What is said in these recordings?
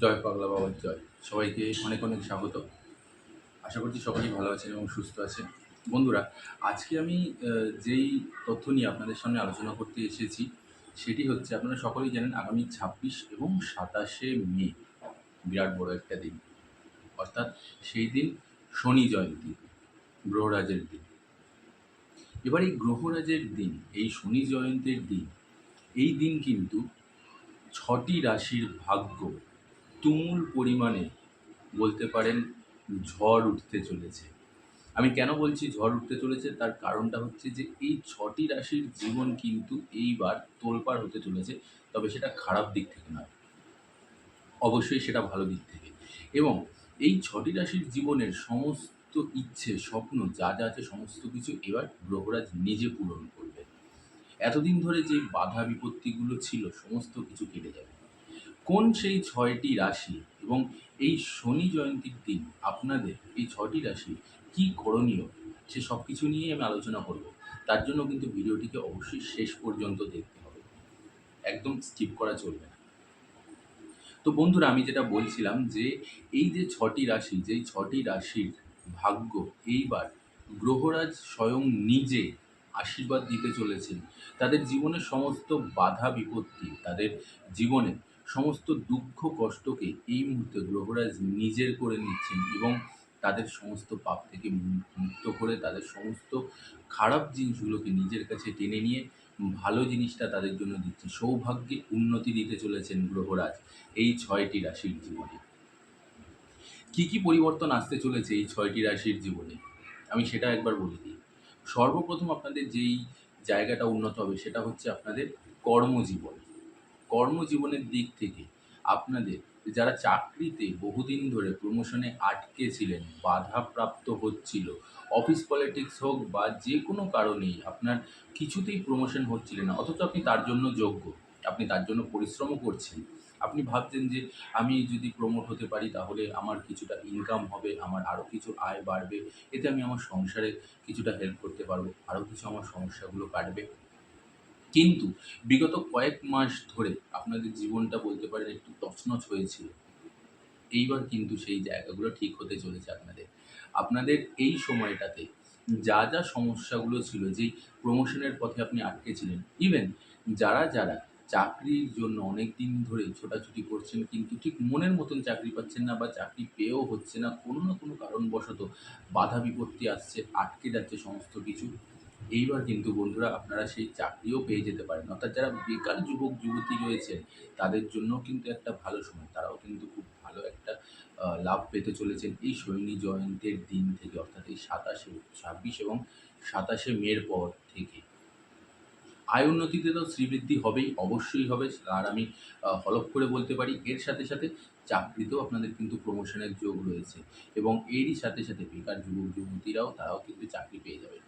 জয় পাগলা বাবার জয়। সবাইকে অনেক অনেক স্বাগত। আশা করছি সবাই ভালো আছেন এবং সুস্থ আছেন। বন্ধুরা, আজকে আমি যেই তথ্য নিয়ে আপনাদের সামনে আলোচনা করতে এসেছি, সেটি হচ্ছে আপনারা সকলেই জানেন আগামী ছাব্বিশ এবং সাতাশে মে বিরাট বড় একটা দিন। অর্থাৎ সেই দিন শনি জয়ন্তী, গ্রহরাজের দিন। এবার এই গ্রহরাজের দিন, এই শনি জয়ন্তীর দিন, এই দিন কিন্তু ছটি রাশির ভাগ্য তুমুল পরিমাণে বলতে পারেন ঝড় উঠতে চলেছে। আমি কেন বলছি ঝড় উঠতে চলেছে? তার কারণটা হচ্ছে যে এই ছটি রাশির জীবন কিন্তু এইবার তোলপাড় হতে চলেছে, তবে সেটা খারাপ দিক থেকে নয়। অবশ্যই সেটা ভালো দিক থেকে। এবং এই ছটি রাশির জীবনের সমস্ত ইচ্ছে, স্বপ্ন, যা যা আছে সমস্ত কিছু এবার গ্রহরাজ নিজে পূরণ করবে। এতদিন ধরে যে বাধা বিপত্তিগুলো ছিল, সমস্ত কিছু কেটে যাবে। কোন সেই ছয়টি রাশি এবং এই শনি জয়ন্তীর দিন আপনাদের এই ছটি রাশি কি করণীয় সে সব কিছু নিয়েই আমি আলোচনা করব। তার জন্য কিন্তু ভিডিওটিকে অবশ্যই শেষ পর্যন্ত দেখতে হবে। একদম স্কিপ করা চলবে না। তো বন্ধুরা, আমি যেটা বলছিলাম যে এই যে ছটি রাশি, যেই ছটি রাশির ভাগ্য এইবার গ্রহরাজ স্বয়ং নিজে আশীর্বাদ দিতে চলেছেন। তাদের জীবনের সমস্ত বাধা বিপত্তি, তাদের জীবনে সমস্ত দুঃখ কষ্টকে এই মুহূর্তে গ্রহরাজ নিজের করে নিচ্ছেন এবং তাদের সমস্ত পাপ থেকে মুক্ত করে তাদের সমস্ত খারাপ জিনিসগুলোকে নিজের কাছে টেনে নিয়ে ভালো জিনিসটা তাদের জন্য দিচ্ছে সৌভাগ্যে উন্নতি দিতে চলেছেন গ্রহরাজ এই ছয়টি রাশির জীবনে। কি কি পরিবর্তন আসতে চলেছে এই ছয়টি রাশির জীবনে? আমি সেটা একবার বলে দিই। সর্বপ্রথম আপনাদের যেই জায়গাটা উন্নত হবে সেটা হচ্ছে আপনাদের কর্মজীবন। কর্মজীবনের দিক থেকে আপনাদের যারা চাকরিতে বহুদিন ধরে প্রমোশনে আটকে ছিলেন, বাধাপ্রাপ্ত হচ্ছিল অফিস পলিটিক্স হোক বা যে কোনো কারণেই আপনার কিছুতেই প্রমোশন হচ্ছিল না, অথচ আপনি তার জন্য যোগ্য, আপনি তার জন্য পরিশ্রমও করছেন। আপনি ভাবছেন যে আমি যদি প্রমোট হতে পারি তাহলে আমার কিছুটা ইনকাম হবে, আমার আরও কিছু আয় বাড়বে, এতে আমি আমার সংসারে কিছুটা হেল্প করতে পারব আরও কিছু আমার সমস্যাগুলো কাটবে। কিন্তু বিগত কয়েক মাস ধরে আপনাদের জীবনটা বলতে পারেন একটু তছনছ হয়েছিল। এইবার কিন্তু সেই জায়গাগুলো ঠিক হতে চলেছে আপনাদের। আপনাদের এই সময়টাতে যা যা সমস্যাগুলো ছিল, যেই প্রমোশনের পথে আপনি আটকে ছিলেন ইভেন যারা যারা চাকরির জন্য অনেক দিন ধরে ছোটাছুটি করছেন কিন্তু ঠিক মনের মতন চাকরি পাচ্ছেন না বা চাকরি পেয়েও হচ্ছে না, কোনো না কোনো কারণবশত বাধা বিপত্তি আসছে, আটকে যাচ্ছে সমস্ত কিছু। এইবার কিন্তু বন্ধুরা আপনারা সেই চাকরিও পেয়ে যেতে পারেন। অর্থাৎ যারা বেকার যুবক, যুবতী রয়েছেন, তাদের জন্য কিন্তু একটা ভালো সময়। তারাও কিন্তু খুব ভালো একটা লাভ পেতে চলেছেন এই সৈনী জয়ন্তীর দিন থেকে, অর্থাৎ এই সাতাশে, ছাব্বিশ এবং সাতাশে মের পর থেকে। আয় উন্নতিতে তো শ্রীবৃদ্ধি হবেই, অবশ্যই হবে। আর আমি হলফ করে বলতে পারি, এর সাথে সাথে চাকরিতেও আপনাদের কিন্তু প্রমোশনের যোগ রয়েছে। এবং এরই সাথে সাথে বেকার যুবক, যুবতীরাও, তারাও কিন্তু চাকরি পেয়ে যাবে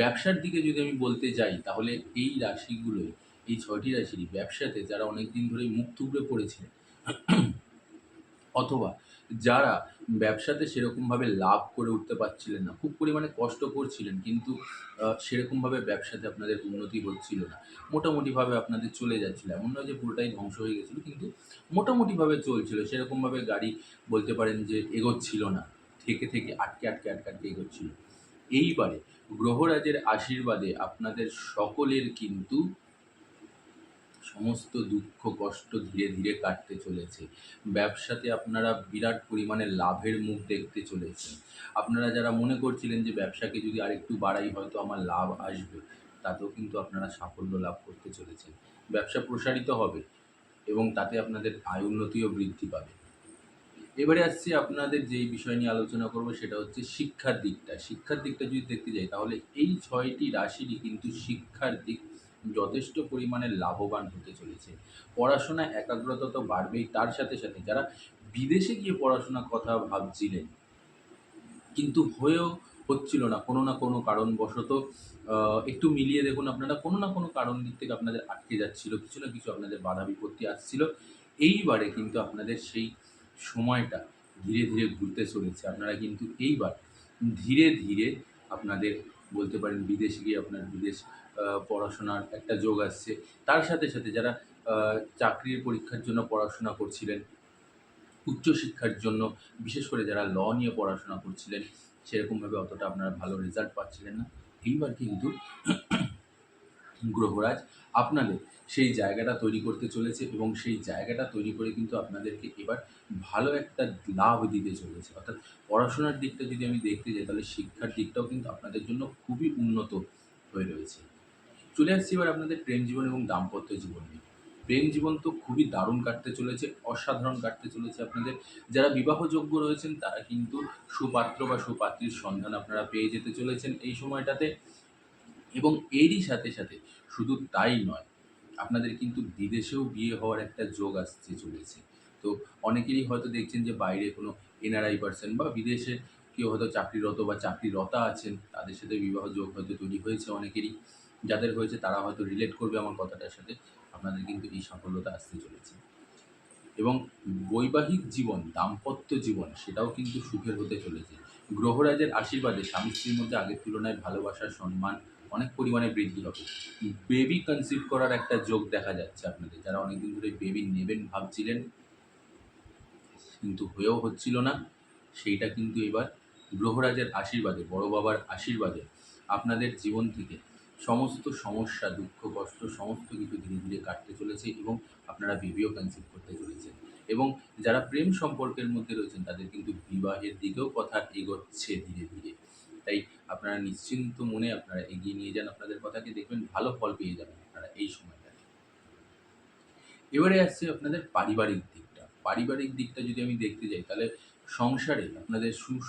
ব্যবসার দিকে যদি আমি বলতে যাই, তাহলে এই রাশিগুলোই এই ছয়টি রাশির ব্যবসাতে যারা অনেক দিন ধরেই মুখ থুবড়ে পড়েছে, অথবা যারা ব্যবসাতে সেরকমভাবে লাভ করে উঠতে পারছিলেন না, খুব পরিমাণে কষ্ট করছিলেন, কিন্তু সেরকমভাবে ব্যবসাতে আপনাদের উন্নতি হচ্ছিল না। মোটামুটিভাবে আপনাদের চলে যাচ্ছিল, এমন নয় যে পুরোটাই ধ্বংস হয়ে গেছিল, কিন্তু মোটামুটিভাবে চলছিল, সেরকমভাবে গাড়ি বলতে পারেন যে এগোচ্ছিল না, থেকে থেকে আটকে আটকে আটকে আটকে এগোচ্ছিল। এইবারে গ্রহরাজের আশীর্বাদে আপনাদের সকলের কিন্তু সমস্ত দুঃখ, কষ্ট ধীরে ধীরে কাটতে চলেছে। ব্যবসাতে আপনারা বিরাট পরিমাণে লাভের মুখ দেখতে চলেছেন। আপনারা যারা মনে করছিলেন যে ব্যবসাকে যদি আরেকটু বাড়াই হয়তো আমার লাভ আসবে, তাতেও কিন্তু আপনারা সাফল্য লাভ করতে চলেছেন। ব্যবসা প্রসারিত হবে এবং তাতে আপনাদের আয় উন্নতিও বৃদ্ধি পাবে। এবারে আসছি আপনাদের যেই বিষয় নিয়ে আলোচনা করব, সেটা হচ্ছে শিক্ষার দিকটা। শিক্ষার দিকটা যদি দেখতে যাই, তাহলে এই ছয়টি রাশিরই কিন্তু শিক্ষার দিক যথেষ্ট পরিমাণে লাভবান হতে চলেছে। পড়াশোনা একাগ্রতা তো বাড়বেই, তার সাথে সাথে যারা বিদেশে গিয়ে পড়াশোনার কথা ভাবছিলেন, কিন্তু হয়েও হচ্ছিল না। কোনো না কোনো কারণবশত একটু মিলিয়ে দেখুন আপনারা, কোনো না কোনো কারণ দিক থেকে আপনাদের আটকে যাচ্ছিল, কিছু না কিছু আপনাদের বাধা বিপত্তি আসছিল। এইবারে কিন্তু আপনাদের সেই সময়টা ধীরে ধীরে ঘুরতে চলেছে। আপনারা কিন্তু এইবার ধীরে ধীরে আপনাদের বলতে পারেন বিদেশে গিয়ে আপনার বিদেশ পড়াশোনার একটা যোগ আসছে। তার সাথে সাথে যারা চাকরির পরীক্ষার জন্য পড়াশোনা করছিলেন উচ্চশিক্ষার জন্য, বিশেষ করে যারা ল নিয়ে পড়াশোনা করছিলেন, সেরকমভাবে অতটা আপনারা ভালো রেজাল্ট পাচ্ছিলেন না। এইবার কিন্তু গ্রহরাজ, আপনাদের সেই জায়গাটা তৈরি করতে চলেছে এবং সেই জায়গাটা তৈরি করে কিন্তু আপনাদেরকে এবার ভালো একটা লাভ দিতে চলেছে। অর্থাৎ পড়াশোনার দিকটা যদি আমি দেখতে যাই, তাহলে শিক্ষার দিকটাও কিন্তু আপনাদের জন্য খুবই উন্নত হয়ে রয়েছে। চলে আসছি এবার আপনাদের প্রেম জীবন এবং দাম্পত্য জীবন নিয়ে। প্রেম জীবন তো খুবই দারুণ কাটতে চলেছে, অসাধারণ কাটতে চলেছে আপনাদের। যারা বিবাহযোগ্য রয়েছেন, তারা কিন্তু সুপাত্র বা সুপাত্রীর সন্ধান আপনারা পেয়ে যেতে চলেছেন এই সময়টাতে। এবং এরই সাথে সাথে শুধু তাই নয়, আপনাদের কিন্তু বিদেশেও বিয়ে হওয়ার একটা যোগ আসতে চলেছে। তো অনেকেরই হয়তো দেখছেন যে বাইরে কোনো এনআরআই পার্সন বা বিদেশে কেউ হয়তো চাকরিরত বা চাকরিরতা আছেন, তাদের সাথে বিবাহ যোগ হয়তো তৈরি হয়েছে অনেকেরই। যাদের হয়েছে তারা হয়তো রিলেট করবে আমার কথাটার সাথে। আপনাদের কিন্তু এই সাফল্যতা আসতে চলেছে। এবং বৈবাহিক জীবন, দাম্পত্য জীবন, সেটাও কিন্তু সুখের হতে চলেছে। গ্রহরাজের আশীর্বাদে স্বামী স্ত্রীর মধ্যে আগের তুলনায় ভালোবাসার সম্মান অনেক পরিমাণে বৃদ্ধি হবে। বেবি কনসিভ করার একটা যোগ দেখা যাচ্ছে আপনাদের। যারা অনেকদিন ধরে বেবি নেবেন ভাবছিলেন, কিন্তু হয়েও হচ্ছিল না, সেইটা কিন্তু এবার গ্রহরাজের আশীর্বাদে, বড় বাবার আশীর্বাদে আপনাদের জীবন থেকে সমস্ত সমস্যা, দুঃখ, কষ্ট, সমস্ত কিছু ধীরে ধীরে কাটতে চলেছে এবং আপনারা বেবিও কনসিভ করতে চলেছেন। এবং যারা প্রেম সম্পর্কের মধ্যে রয়েছেন, তাদের কিন্তু বিবাহের দিকেও কথা এগোচ্ছে ধীরে ধীরে। তাই আপনারা নিশ্চিন্ত মনে আপনারা এগিয়ে নিয়ে যান, আপনাদের কথাকে দেখবেন ভালো ফল পেয়ে যাবেন আপনারা এই সময়টাতে। এবারে আসছে আপনাদের পারিবারিক দিকটা। পারিবারিক দিকটা যদি আমি দেখতে যাই, তাহলে সংসারে আপনাদের সুখ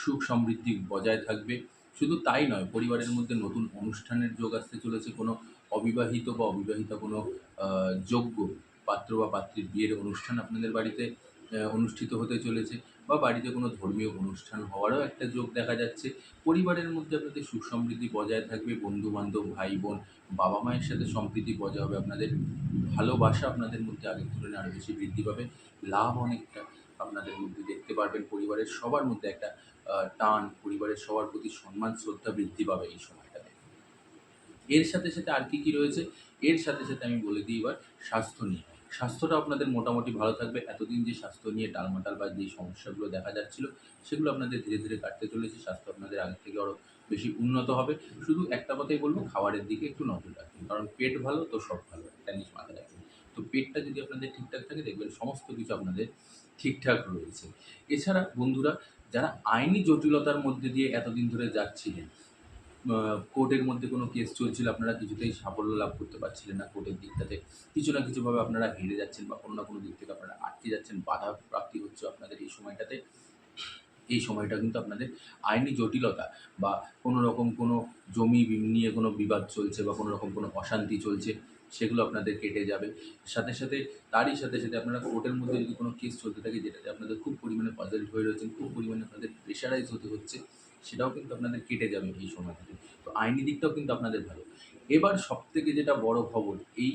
সুখ সমৃদ্ধি বজায় থাকবে। শুধু তাই নয়, পরিবারের মধ্যে নতুন অনুষ্ঠানের যোগ আসতে চলেছে। কোনো অবিবাহিত বা অবিবাহিত কোনো যোগ্য পাত্র বা পাত্রীর বিয়ের অনুষ্ঠান আপনাদের বাড়িতে অনুষ্ঠিত হতে চলেছে। বা বাড়িতে কোনো ধর্মীয় অনুষ্ঠান হওয়ারও একটা যোগ দেখা যাচ্ছে। পরিবারের মধ্যে আপনাদের সুখ সমৃদ্ধি বজায় থাকবে বন্ধু বান্ধব ভাই বোন বাবা মায়ের সাথে সম্প্রীতি বজায় হবে, আপনাদের ভালোবাসা আপনাদের মধ্যে আগের তুলনায় আরও বেশি বৃদ্ধি পাবে, লাভ অনেকটা আপনাদের মধ্যে দেখতে পারবেন, পরিবারের সবার মধ্যে একটা টান, পরিবারের সবার প্রতি সম্মান, শ্রদ্ধা বৃদ্ধি পাবে এই সময়টাতে। এর সাথে সাথে আর কি কি রয়েছে? এর সাথে সাথে আমি বলে দিই এবার স্বাস্থ্য নিয়ে। স্বাস্থ্যটা আপনাদের মোটামুটি ভালো থাকবে। এতদিন যে স্বাস্থ্য নিয়ে টালমাটাল বা যে সমস্যাগুলো দেখা যাচ্ছিল, সেগুলো আপনাদের ধীরে ধীরে কাটতে চলেছে। স্বাস্থ্য আপনাদের আগের থেকে আরও বেশি উন্নত হবে। শুধু একটা কথাই বলব, খাবারের দিকে একটু নজর রাখবেন। কারণ পেট ভালো তো সব ভালো, একটা জিনিস মাথায় রাখবেন। তো পেটটা যদি আপনাদের ঠিকঠাক থাকে, দেখবেন সমস্ত কিছু আপনাদের ঠিকঠাক রয়েছে। এছাড়া বন্ধুরা, যারা আইনি জটিলতার মধ্যে দিয়ে এতদিন ধরে যাচ্ছিলেন কোর্টের মধ্যে কোনো কেস চলছিল, আপনারা কিছুতেই সাফল্য লাভ করতে পারছিলেন না কোর্টের দিকটাতে। কিছু না কিছুভাবে আপনারা হেরে যাচ্ছেন বা কোনো না কোনো দিক থেকে আপনারা আটকে যাচ্ছেন, বাধা প্রাপ্তি হচ্ছে আপনাদের এই সময়টাতে। এই সময়টা কিন্তু আপনাদের আইনি জটিলতা বা কোনো রকম কোনো জমি নিয়ে কোনো বিবাদ চলছে বা কোনো রকম কোনো অশান্তি চলছে, সেগুলো আপনাদের কেটে যাবে। সাথে সাথে, তারই সাথে সাথে আপনারা কোর্টের মধ্যে যদি কোনো কেস চলতে থাকে, যেটাতে আপনাদের খুব পরিমাণে পাজল হয়ে রয়েছেন, খুব পরিমাণে আপনাদের প্রেশারাইজ হতে হচ্ছে সেটাও কিন্তু আপনাদের কেটে যাবে এই সময় থেকে। তো আইনি দিকটাও কিন্তু আপনাদের ভালো। এবার সবথেকে যেটা বড় খবর, এই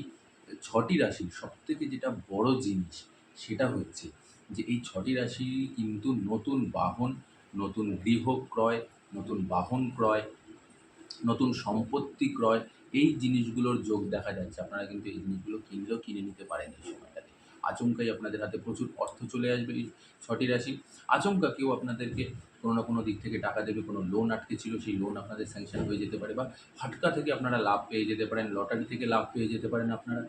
ছটি রাশির সবথেকে যেটা বড় জিনিস সেটা হচ্ছে যে এই ছটি রাশি কিন্তু নতুন বাহন, নতুন গৃহ ক্রয়, নতুন বাহন ক্রয়, নতুন সম্পত্তি ক্রয়, এই জিনিসগুলোর যোগ দেখা যাচ্ছে। আপনারা কিন্তু এই জিনিসগুলো কিনলেও কিনে নিতে পারেন এই সময়টাতে আচমকাই আপনাদের হাতে প্রচুর অর্থ চলে আসবে এই ছটি রাশি। আচমকা কেউ আপনাদেরকে কোনো না কোনো দিক থেকে টাকা দেবে, কোনো লোন আটকে ছিল, সেই লোন আপনাদের স্যাংশন হয়ে যেতে পারে বা ফাটকা থেকে আপনারা লাভ পেয়ে যেতে পারেন লটারি থেকে লাভ পেয়ে যেতে পারেন আপনারা।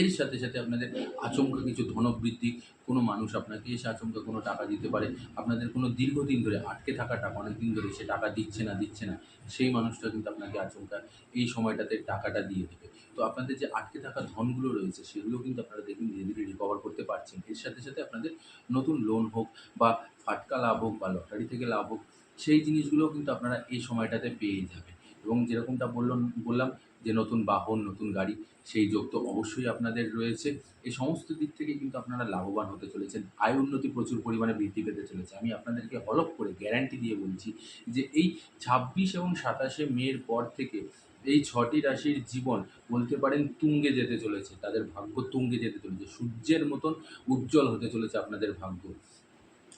এর সাথে সাথে আপনাদের আচমকা কিছু ধনবৃদ্ধি, কোনো মানুষ আপনাকে এসে আচমকা কোনো টাকা দিতে পারে, আপনাদের কোনো দীর্ঘদিন ধরে আটকে থাকা টাকা অনেক দিন ধরে সে টাকা দিচ্ছে না দিচ্ছে না, সেই মানুষটা কিন্তু আপনাকে আচমকা এই সময়টাতে টাকাটা দিয়ে দেবে। তো আপনাদের যে আটকে থাকা ধনগুলো রয়েছে, সেগুলো কিন্তু আপনারা দেখবেন ধীরে ধীরে রিকভার করতে পারছেন। এর সাথে সাথে আপনাদের নতুন লোন হোক বা ফাটকা লাভ হোক বা লটারি থেকে লাভ হোক, সেই জিনিসগুলোও কিন্তু আপনারা এই সময়টাতে পেয়ে যাবেন। এবং যেরকমটা বললাম বললাম যে নতুন বাহন, নতুন গাড়ি, সেই যোগ তো অবশ্যই আপনাদের রয়েছে। এই সমস্ত দিক থেকে কিন্তু আপনারা লাভবান হতে চলেছেন। আয় উন্নতি প্রচুর পরিমাণে বৃদ্ধি পেতে চলেছে। আমি আপনাদেরকে হলপ করে গ্যারান্টি দিয়ে বলছি যে এই ছাব্বিশ এবং সাতাশে মের পর থেকে এই ছটি রাশির জীবন বলতে পারেন তুঙ্গে যেতে চলেছে। তাদের ভাগ্য তুঙ্গে যেতে চলেছে। সূর্যের মতন উজ্জ্বল হতে চলেছে আপনাদের ভাগ্য।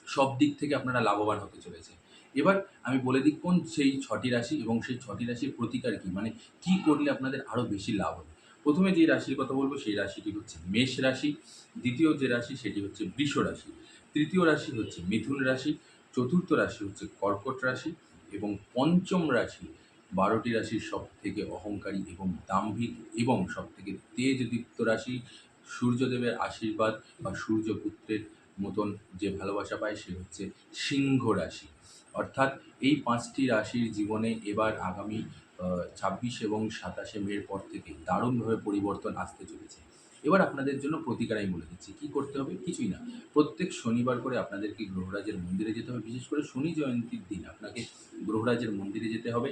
সব দিক থেকে আপনারা লাভবান হতে চলেছে। এবার আমি বলে দিই কোন সেই ছটি রাশি এবং সেই ছটি রাশির প্রতিকার কী? মানে কী করলে আপনাদের আরও বেশি লাভ হবে? প্রথমে যে রাশির কথা বলব সেই রাশিটি হচ্ছে মেষ রাশি, দ্বিতীয় যে রাশি সেটি হচ্ছে বৃষ রাশি, তৃতীয় রাশি হচ্ছে মিথুন রাশি, চতুর্থ রাশি হচ্ছে কর্কট রাশি এবং পঞ্চম রাশি বারোটি রাশির সব থেকে অহংকারী এবং দাম্ভিক এবং সব থেকে তেজদীপ্ত রাশি সূর্যদেবের আশীর্বাদ বা সূর্যপুত্রের মতন যে ভালোবাসা পায় সে হচ্ছে সিংহ রাশি। অর্থাৎ এই পাঁচটি রাশির জীবনে এবার আগামী ছাব্বিশ এবং সাতাশে মের পর থেকে দারুণভাবে পরিবর্তন আসতে চলেছে। এবার আপনাদের জন্য প্রতিকার আমি বলে দিচ্ছি, কী করতে হবে? কিছুই না। প্রত্যেক শনিবার করে আপনাদেরকে গ্রহরাজের মন্দিরে যেতে হবে। বিশেষ করে শনি জয়ন্তীর দিন আপনাকে গ্রহরাজের মন্দিরে যেতে হবে।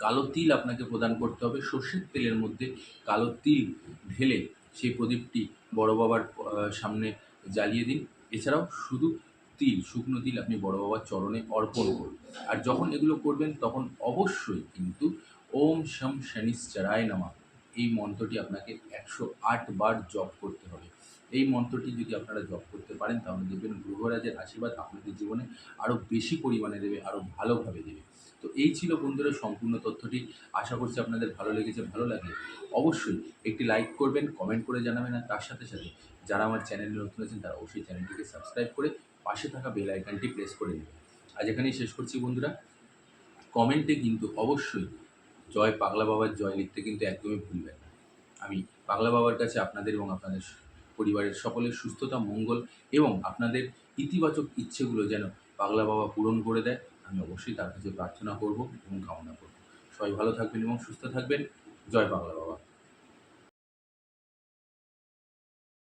কালো তিল আপনাকে প্রদান করতে হবে। সর্ষের তেলের মধ্যে কালো তিল ঢেলে সেই প্রদীপটি বড় বাবার সামনে জ্বালিয়ে দিন। এছাড়াও শুধু তিল, শুকনো তিল আপনি বড় বাবার চরণে অর্পণ করুন। আর যখন এগুলো করবেন, তখন অবশ্যই কিন্তু ওম শম শনিশ্চরায় নামা। এই মন্ত্রটি আপনাকে একশো আট বার জপ করতে হবে। এই মন্ত্রটি যদি আপনারা জপ করতে পারেন, তাহলে দেখবেন গ্রহরাজের আশীর্বাদ আপনাদের জীবনে আরও বেশি পরিমাণে দেবে আরও ভালোভাবে দেবে। তো এই ছিল বন্ধুরা সম্পূর্ণ তথ্যটি। আশা করছি আপনাদের ভালো লেগেছে, ভালো লাগলে অবশ্যই একটি লাইক করবেন, কমেন্ট করে জানাবেন, আর তার সাথে সাথে যারা আমার চ্যানেলে নতুন আছেন, তারা অবশ্যই চ্যানেলটিকে সাবস্ক্রাইব করে পাশে থাকা বেল আইকনটি প্রেস করে নেবেন। আজ এখানেই শেষ করছি বন্ধুরা। কমেন্টে কিন্তু অবশ্যই জয় পাগলা বাবার জয় লিখতে কিন্তু একদমই ভুলবেন না। আমি পাগলা বাবার কাছে আপনাদের এবং আপনাদের পরিবারের সকলের সুস্থতা, মঙ্গল এবং আপনাদের ইতিবাচক ইচ্ছেগুলো যেন পাগলা বাবা পূরণ করে দেয়। আমি অবশ্যই তার কাছে প্রার্থনা করব এবং কামনা করব। সবাই ভালো থাকবেন এবং সুস্থ থাকবেন। জয় পাগলা বাবা